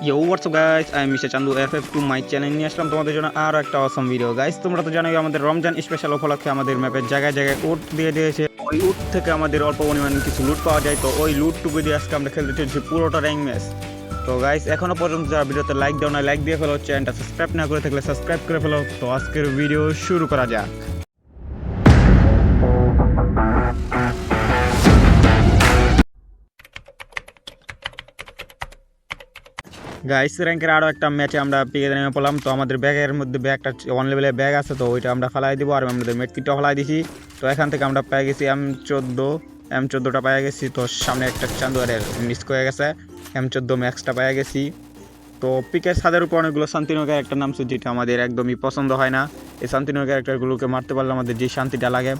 Yo WhatsApp guys I mister Chandu F F to my channel নিয়ে আসলাম তোমাদের জন্য আরও একটা অসম ভিডিও গাইস তোমরা তো জানোই আমাদের রমজান স্পেশাল উপলক্ষে আমাদের ম্যাপের জায়গায় জায়গায় উট দিয়ে দিয়েছে। ওই উট থেকে আমাদের অল্প পরিমাণ কিছু লুট পাওয়া যায়। তো ওই লুটটুকু দিয়ে আজকে আমরা খেলতে চলছি পুরোটা র্যাঙ্ক ম্যাচ তো গাইস এখনও পর্যন্ত যারা ভিডিওতে লাইক দাও না লাইক দিয়ে ফেলো চ্যানেলটা সাবস্ক্রাইব না করে থাকলে সাবস্ক্রাইব করে ফেলো। তো, আজকের ভিডিও শুরু করা যাক। গাইস র্যাঙ্কের আরও একটা ম্যাচে আমরা পেয়ে নেমে পড়লাম। তো আমাদের ব্যাগের মধ্যে ব্যাগটা ওয়ান লেভেলের ব্যাগ আছে, তো ওইটা আমরা ফেলাই দিব। আর আমাদের মেটকিটটা ফেলাই দিছি। তো এখান থেকে আমরা পেয়ে গেছি এম চোদ্দ এম চোদ্দোটা পেয়ে গেছি। তো সামনে একটা চান্দুয়ারের মিস করে গেছে। এম চোদ্দ ম্যাক্সটা পেয়ে গেছি। তো পিকের ছাদের উপর অনেকগুলো শান্তিনগর ক্যারেক্টার নামছে যেটা আমাদের একদমই পছন্দ হয় না। এই শান্তিনগর ক্যারেক্টারগুলোকে মারতে পারলে আমাদের যে শান্তিটা লাগে।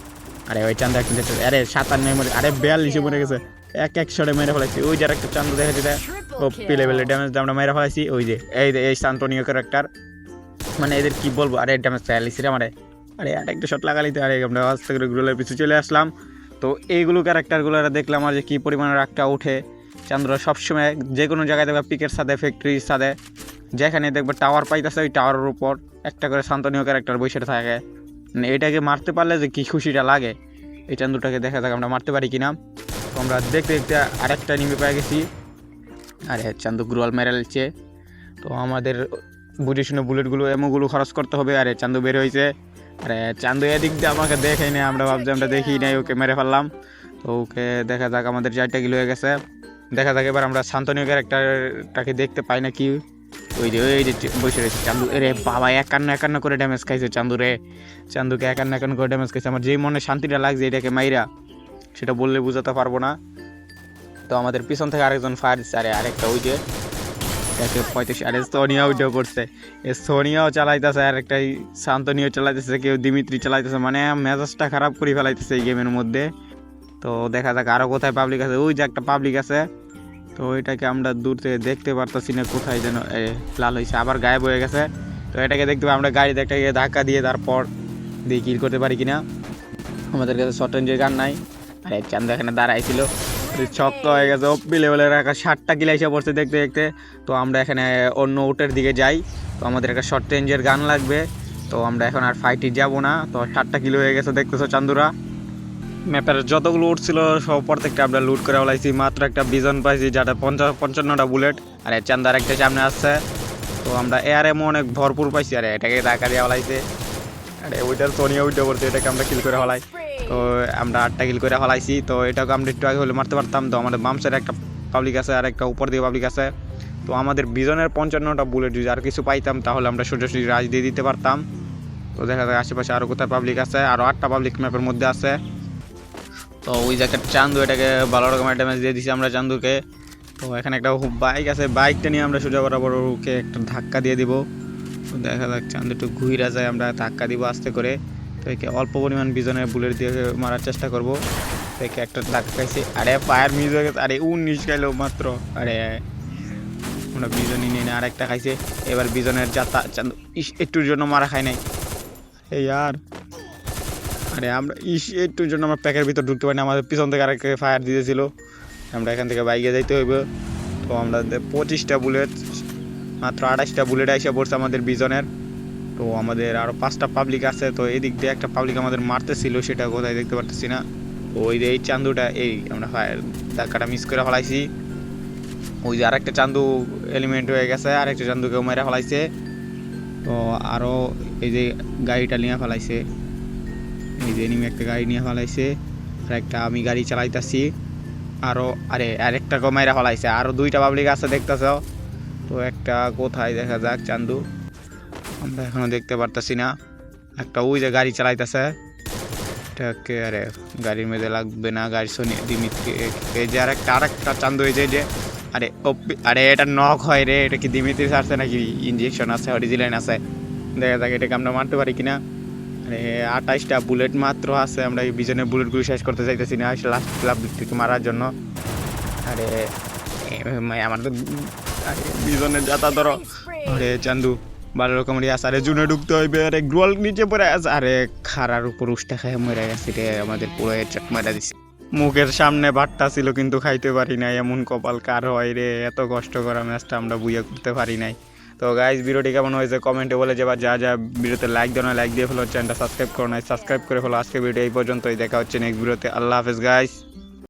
আরে ওই চান্দা দেখতে আরে সাতান্ন মরে আরে বিয়াল্লিশে মরে গেছে। এক এক শটে মেরে ফেলাইছি। ওই যার একটা চান্দা দেখা যেটা ও পি লেভেলের ড্যামেজ আমরা মেরে ফেলাইছি। ওই যে এই যে এই শান্তনীয় ক্যারেক্টার মানে এদের কি বলব? আরে ড্যামেজ চাইলিস রে আমারে। আরে আর একটা শট লাগালি তো আরে আমরা আস্তে করে গ্রুলের পিছু চলে আসলাম। তো এইগুলো ক্যারেক্টারগুলো দেখলাম আর যে কী পরিমাণে রাগটা উঠে চান্দ্র সবসময় যে কোনো জায়গায় দেখবে পিকের সাথে ফ্যাক্টরির সাথে। যেখানে দেখবে টাওয়ার পাইতেছে ওই টাওয়ারের উপর একটা করে শান্তনীয় ক্যারেক্টার বসে থাকে। মানে এটাকে মারতে পারলে যে কী খুশিটা লাগে, এই চান্দুটাকে দেখা যাক আমরা মারতে পারি কিনা। তো আমরা দেখতে দেখতে আরেকটা নিমে পেয়ে গেছি। আরে চান্দু গ্রুয়াল মেরে নিচ্ছে। তো আমাদের বুঝে শুনে বুলেটগুলো এমোগুলো খরচ করতে হবে। আরে চান্দু বের হয়েছে। আরে চান্দু এদিক দিয়ে আমাকে দেখেই না, আমরা ভাবছি আমরা দেখি নাই, ওকে মেরে ফেললাম। তো ওকে দেখা যাক আমাদের চারটা কিলো হয়ে গেছে। দেখা যাক এবার আমরা শান্তনীয় ক্যারেক্টারটাকে দেখতে পাই না কি ওই যে ওই যে বসে রয়েছে চান্দু। রে বাবা, একান্ন একান্ন করে ড্যামেজ খাইছে চান্দু রে। চান্দুকে একান্ন একান্ন করে ড্যামেজ খাইছে। আমার যেই মনে শান্তিটা লাগছে এটাকে মাইরা, সেটা বললে বোঝাতে পারব না। তো আমাদের পিছন থেকে আরেকজন ফায়ার দিচ্ছে। আরে আরেকটা ওই যে, একে পঁয়ত্রিশ, আরে সোনিয়া উঠে পড়ছে। এ সোনিয়াও চালাইতেছে আর একটা শান্তনীয় চালাইতেছে, কেউ দিমিত্রি চালাইতেছে। মানে মেজাজটা খারাপ করে ফেলাইতেছে এই গেমের মধ্যে। তো দেখা যাক আরও কোথায় পাবলিক আছে। ওই যে একটা পাবলিক আছে। তো ওইটাকে আমরা দূর থেকে দেখতে পারতেছি না কোথায় যেন লাল হয়েছে আবার গায়েব হয়ে গেছে। তো এটাকে দেখতে আমরা গাড়িতে একটা ধাক্কা দিয়ে তারপর দিয়ে কিল করতে পারি কিনা। আমাদের কাছে শর্ট রেঞ্জের গান নাই। আর এক চান্দা এখানে দাঁড়াইছিল। ছক্ক হয়ে গেছে ওপি লেভেলের একটা ষাটটা কিলা এসে পড়ছে দেখতে দেখতে। তো আমরা এখানে অন্য উটের দিকে যাই। তো আমাদের একটা শর্ট রেঞ্জের গান লাগবে। তো আমরা এখন আর ফাইটে যাব না। তো ষাটটা কিলো হয়ে গেছে, দেখতেছো চান্দুরা? ম্যাপের যতগুলো উঠ ছিল, সব প্রত্যেকটা আমরা লুট করে ফেলাইছি। মাত্র একটা বিজন পাইছি, যেটা পঞ্চাশ পঞ্চান্নটা বুলেট আর চান্দার একটা সামনে আসছে। তো আমরা এয়ার এমন অনেক ভরপুর পাইছি, আরে এটাকে ধাক্কা দিয়ে ফেলাইছে। আরে, ওইটার সোনিয়া উঠে পড়ছে, এটাকে আমরা কিল করে ফেলাই। তো আমরা আটটা কিল করে ফেলাইছি। তো এটাকে আমরা একটু আগে হলে মারতে পারতাম। তো আমাদের বাম সাইডে একটা পাবলিক আছে, আর একটা উপর দিয়ে পাবলিক আছে। তো আমাদের বিজনের পঞ্চান্নটা বুলেট যদি আর কিছু পাইতাম, তাহলে আমরা সোজাসুজি রাজ দিয়ে দিতে পারতাম। তো দেখা যায় আশেপাশে আরও কোথায় পাবলিক আছে আরও আটটা পাবলিক ম্যাপের মধ্যে আছে। তো ওই জায়গায় চান্দু, এটাকে ভালো রকমের ড্যামেজ দিয়ে দিছি আমরা চান্দুকে। তো এখানে একটা বাইক আছে বাইকটা নিয়ে আমরা সোজা বরাবর ওকে একটা ধাক্কা দিয়ে দিব। দেখা যাক চান্দু একটু ঘুইরা যায়, আমরা ধাক্কা দিব আস্তে করে। তো একে অল্প পরিমাণ বিজনের বুলেট দিয়ে মারার চেষ্টা করব। তো একে একটা ধাক্কা খাইছে। আরে পায়ের মিস হয়ে গেছে, আরে উন উনিশ খাইলো মাত্র। আরে, আমরা বিজনই নিয়ে আর একটা খাইছে। এবার বিজনের যাতা চান্দু একটুর জন্য মারা খাই নাই। এই আর আরে আমরা ইস, একটুর জন্য আমরা প্যাকের ভিতর ঢুকতে পারি না আমাদের পিছন থেকে আরেক ফায়ার দিয়েছিল আমরা এখান থেকে বাইকে যাইতে হইব। তো আমরা পঁচিশটা বুলেট মাত্র আঠাশটা বুলেট এসে পড়ছে আমাদের বিজনের। তো আমাদের আরও পাঁচটা পাবলিক আছে, তো এদিক দিয়ে একটা পাবলিক আমাদের মারতেছিল, সেটা কোথায় দেখতে পারতেছি না। তো ওই যে এই চান্দুটা, এই আমরা ফায়ার ধাক্কাটা মিস করে ফেলাইছি। ওই যে আরেকটা চান্দু এলিমেন্ট হয়ে গেছে, আরেকটা চান্দুকেও মেরে ফেলাইছে। তো আরও এই যে গাড়িটা নিয়ে ফেলাইছে। এই যে এনিমি একটা গাড়ি নিয়ে ফেলাইছে, আর একটা আমি গাড়ি চালাইতাছি। আরও আরে, আরেকটা কমাইরা ফেলাইছে আরও দুইটা পাবলিক আছে দেখতেছ। তো একটা কোথায় দেখা যাক, চান্দু। আমরা এখনও দেখতে পারতাছি না। একটা ওই যে গাড়ি চালাইতেছে। এটাকে আরে, গাড়ির মধ্যে লাগবে না, গাড়ি শনি দিমিত্রি এই যে আর আরেকটা আরেকটা চান্দু এই যে আরে আরে, এটা নখ হয় রে, এটা কি দিমিত্রি আছে নাকি? ইঞ্জেকশন আছে অরিজিনাল আছে। দেখা যাক এটাকে আমরা মারতে পারি কিনা। আরে আঠাইশটা বুলেট মাত্র আছে। আমরা এই বিজনের বুলেটগুলো শেষ করতে চাইতেছি না লাস্ট ক্লাব থেকে মারার জন্য। আরে আমার তো আরে, বিজনের যাতা ধরো। আরে, চান্দু, ভালো রকমেরই আছে। আরে, জুনে ঢুকতে হইবে। আরে গ্রোয়াল নিচে পড়ে আছে। আরে, খারার উপর উষ্টা খায় মরে গেছে রে। আমাদের পুরো হেডশট মারা দিছে। মুখের সামনে ভাতটা ছিল, কিন্তু খাইতে পারি নাই। এমন কপাল কার হয় রে। এত কষ্ট করা ম্যাচটা আমরা বুঝে করতে পারি নাই। তো গাইজ ভিডিওটি কেমন হয়েছে? কমেন্টে বলে যাবা। যা যা ভিডিওতে লাইক দেওয়া লাইক দিয়ে ফেলো চ্যানেলটা সাবস্ক্রাইব করো, না সাবস্ক্রাইব করে ফেলো। আজকে ভিডিও এই পর্যন্তই। দেখা হচ্ছে নেক্সট ভিডিওতে। আল্লাহ হাফেজ গাইস